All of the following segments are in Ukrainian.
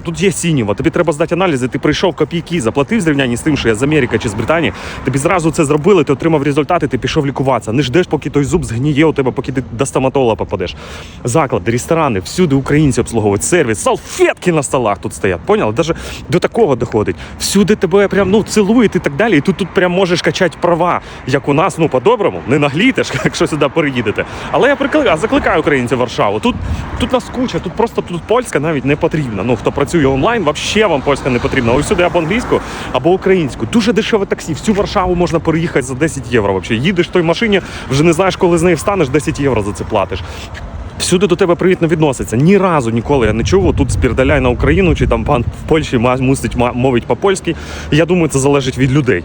тут є сінєво, тобі треба здати аналізи, ти прийшов копійки, заплатив зрівнянні з тим, що я з Америки чи з Британії. Тобі зразу це зробили, ти отримав результати, ти пішов лікуватися. Не ждеш, поки той зуб згніє у тебе, поки ти до стоматолога попадеш. Заклади, ресторани, всюди українці обслуговують сервіс, салфетки на столах тут стоять. Поняли? Даже до такого доходить. Всюди тебе прям ну цілують і так далі. І тут тут прям можеш качати права, як у нас, ну по-доброму, не наглітеш, якщо сюди переїдете. Але я прикликаю, закликаю українців Варшаву. Тут тут нас куча, тут просто тут польська навіть не потрібна. Ну хто працює онлайн, взагалі вам польська не потрібна. Ось сюди або англійську, або українську. Дуже дешеве таксі. Всю Варшаву можна переїхати за 10 євро. Вообще Їдеш в той машині, вже не знаєш, коли з неї встанеш, 10 євро за це платиш. Всюди до тебе привітно відноситься. Ні разу ніколи я не чув. Тут спірдаляй на Україну, чи там пан в Польщі мусить мовить по-польськи. Я думаю, це залежить від людей.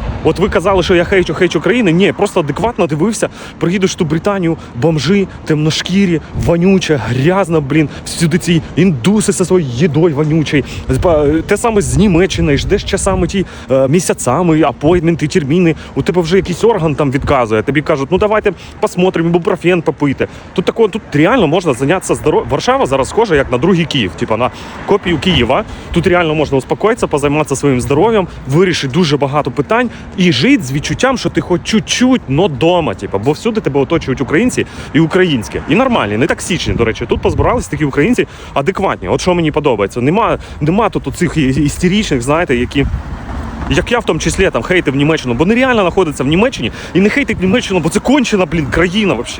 От ви казали, що я хейчу хейчу країни. Ні, просто адекватно дивився. Приїдеш ту Британію, бомжи, темношкірі, вонюче, грязно, блін, всюди ці індуси зі своєю їдою вонючою. Те саме з Німеччини, ждеш часами ті е, місяцями, апойтменти, терміни. У тебе вже якийсь орган там відказує. Тобі кажуть, ну давайте посмотримо, ібупрофен попийте. Тут такого, тут реально можна зайнятися здоров'ям. Варшава зараз схожа як на другий Київ, типа на копію Києва. Тут реально можна успокоїтися, позайматися своїм здоров'ям, вирішити дуже багато питань і жити з відчуттям, що ти хоч чуть-чуть, но дома. типу, бо всюди тебе оточують українці і українське. І нормальні, не токсичні, до речі. Тут позбиралися такі українці адекватні. От що мені подобається. Нема, нема тут оцих істеричних, знаєте, які. Як я в тому числі там хейтив Німеччину, бо нереально знаходиться в Німеччині і не хейтить Німеччину, бо це кончена, блін, країна. Вообще.